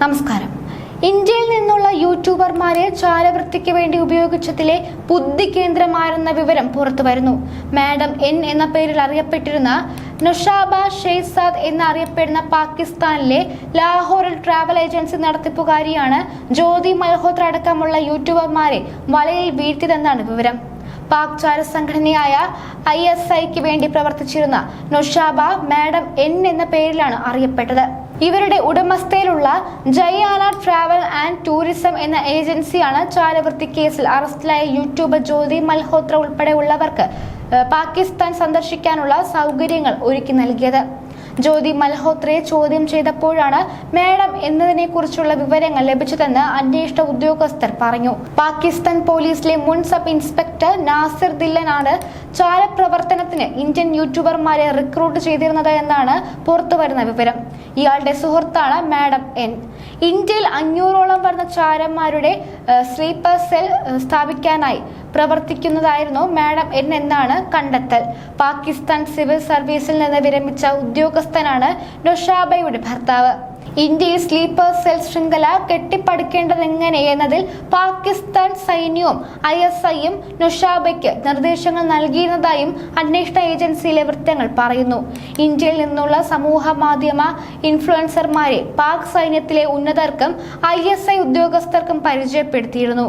നമസ്കാരം. ഇന്ത്യയിൽ നിന്നുള്ള യൂട്യൂബർമാരെ ചാരവൃത്തിക്ക് വേണ്ടി ഉപയോഗിച്ചതിലെ ബുദ്ധി കേന്ദ്രമായിരുന്ന വിവരം പുറത്തു വരുന്നു. മാഡം എൻ എന്ന പേരിൽ അറിയപ്പെട്ടിരുന്ന നുഷാബ ഷെയ്സാദ് എന്നറിയപ്പെടുന്ന പാകിസ്ഥാനിലെ ലാഹോറിൽ ട്രാവൽ ഏജൻസി നടത്തിപ്പുകാരിയാണ് ജ്യോതി മൽഹോത്ര അടക്കമുള്ള യൂട്യൂബർമാരെ വലയിൽ വീഴ്ത്തിയതെന്നാണ് വിവരം. പാക് ചാര സംഘടനയായ ഐ എസ് ഐക്ക് വേണ്ടി പ്രവർത്തിച്ചിരുന്ന നൊഷാബ മാഡം എൻ എന്ന പേരിലാണ് അറിയപ്പെട്ടത്. ഇവരുടെ ഉടമസ്ഥയിലുള്ള ജയാന ട്രാവൽ ആൻഡ് ടൂറിസം എന്ന ഏജൻസിയാണ് ചാരവൃത്തി കേസിൽ അറസ്റ്റിലായ യൂട്യൂബർ ജ്യോതി മൽഹോത്ര ഉൾപ്പെടെയുള്ളവർക്ക് പാകിസ്ഥാൻ സന്ദർശിക്കാനുള്ള സൗകര്യങ്ങൾ ഒരുക്കി നൽകിയത്. ജ്യോതി മൽഹോത്രയെ ചോദ്യം ചെയ്തപ്പോഴാണ് മേഡം എന്നതിനെ കുറിച്ചുള്ള വിവരങ്ങൾ ലഭിച്ചതെന്ന് അന്വേഷണ ഉദ്യോഗസ്ഥർ പറഞ്ഞു. പാകിസ്ഥാൻ പോലീസിലെ മുൻ സബ് ഇൻസ്പെക്ടർ നാസിർ ദില്ലനാണ് ചാരപ്രവർത്തനത്തിന് ഇന്ത്യൻ യൂട്യൂബർമാരെ റിക്രൂട്ട് ചെയ്തിരുന്നത് എന്നാണ് പുറത്തുവരുന്ന വിവരം. ഇയാളുടെ സുഹൃത്താണ് മാഡം എൻ. ഇന്ത്യയിൽ അഞ്ഞൂറോളം വരുന്ന ചാരന്മാരുടെ സ്ലീപ്പർ സെൽ സ്ഥാപിക്കാനായി പ്രവർത്തിക്കുന്നതായിരുന്നു മാഡം എൻ എന്നാണ് കണ്ടെത്തൽ. പാകിസ്ഥാൻ സിവിൽ സർവീസിൽ നിന്ന് വിരമിച്ച ഉദ്യോഗസ്ഥനാണ് നൊഷാബയുടെ ഭർത്താവ്. ഇന്ത്യയിൽ സ്ലീപ്പർ സെൽ ശൃംഖല കെട്ടിപ്പടുക്കേണ്ടതെങ്ങനെ എന്നതിൽ പാകിസ്ഥാൻ സൈന്യവും ഐ എസ് ഐയും നൊഷാബയ്ക്ക് നിർദ്ദേശങ്ങൾ നൽകിയിരുന്നതായും അന്വേഷണ ഏജൻസിയിലെ വൃത്തങ്ങൾ പറയുന്നു. ഇന്ത്യയിൽ നിന്നുള്ള സമൂഹ മാധ്യമ ഇൻഫ്ലുവൻസർമാരെ പാക് സൈന്യത്തിലെ ഉന്നതർക്കും ഐ എസ് ഐ ഉദ്യോഗസ്ഥർക്കും പരിചയപ്പെടുത്തിയിരുന്നു.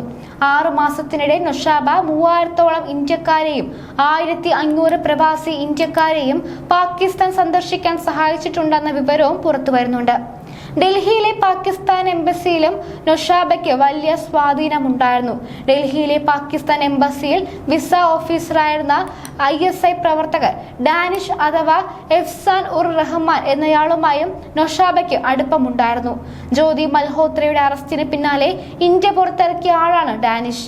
ആറു മാസത്തിനിടെ നുഷാബ മൂവായിരത്തോളം ഇന്ത്യക്കാരെയും ആയിരത്തി അഞ്ഞൂറ് പ്രവാസി ഇന്ത്യക്കാരെയും പാകിസ്ഥാൻ സന്ദർശിക്കാൻ സഹായിച്ചിട്ടുണ്ടെന്ന വിവരവും പുറത്തു വരുന്നുണ്ട് ഡൽഹിയിലെ പാകിസ്ഥാൻ എംബസിയിലും നൊഷാബയ്ക്ക് വലിയ സ്വാധീനമുണ്ടായിരുന്നു. ഡൽഹിയിലെ പാകിസ്ഥാൻ എംബസിയിൽ വിസ ഓഫീസറായിരുന്ന ഐ എസ് ഐ പ്രവർത്തകർ ഡാനിഷ് അഥവാ എഫ്സാൻ ഉർ റഹ്മാൻ എന്നയാളുമായും നൊഷാബയ്ക്ക് അടുപ്പമുണ്ടായിരുന്നു. ജ്യോതി മൽഹോത്രയുടെ അറസ്റ്റിന് പിന്നാലെ ഇന്ത്യ പുറത്തിറക്കിയ ആളാണ് ഡാനിഷ്.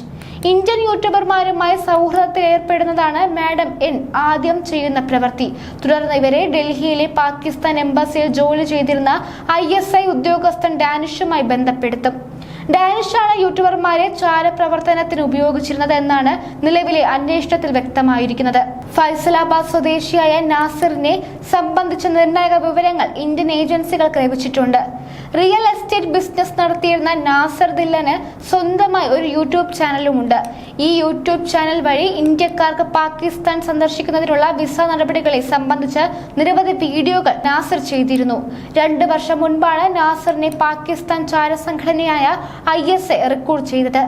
ഇന്ത്യൻ യൂട്യൂബർമാരുമായി സൗഹൃദത്തിൽ ഏർപ്പെടുന്നതാണ് മാഡം എൻ ആദ്യം ചെയ്യുന്ന പ്രവൃത്തി. തുടർന്ന് ഇവരെ ഡൽഹിയിലെ പാകിസ്ഥാൻ എംബസിയിൽ ജോലി ചെയ്തിരുന്ന ഐ എസ് ഐ ഉദ്യോഗസ്ഥൻ ഡാനിഷുമായി ബന്ധപ്പെടുത്തും. ഡാനിഷാണ് യൂട്യൂബർമാരെ ചാരപ്രവർത്തനത്തിന് ഉപയോഗിച്ചിരുന്നത് എന്നാണ് നിലവിലെ അന്വേഷണത്തിൽ വ്യക്തമായിരിക്കുന്നത്. ഫൈസലാബാദ് സ്വദേശിയായ നാസിറിനെ സംബന്ധിച്ച നിർണായക വിവരങ്ങൾ ഇന്ത്യൻ ഏജൻസികൾക്ക് ലഭിച്ചിട്ടുണ്ട്. റിയൽ എസ്റ്റേറ്റ് ബിസിനസ് നടത്തിയിരുന്ന നാസർ ദില്ലന് സ്വന്തമായി ഒരു യൂട്യൂബ് ചാനലുമുണ്ട്. ഈ യൂട്യൂബ് ചാനൽ വഴി ഇന്ത്യക്കാർക്ക് പാകിസ്ഥാൻ സന്ദർശിക്കുന്നതിനുള്ള വിസ നടപടികളെ സംബന്ധിച്ച് നിരവധി വീഡിയോകൾ നാസർ ചെയ്തിരുന്നു. രണ്ട് വർഷം മുൻപാണ് നാസറിനെ പാകിസ്ഥാൻ ചാരസംഘടനയായ ഐ എസ് എ റിക്രൂട്ട് ചെയ്തത്.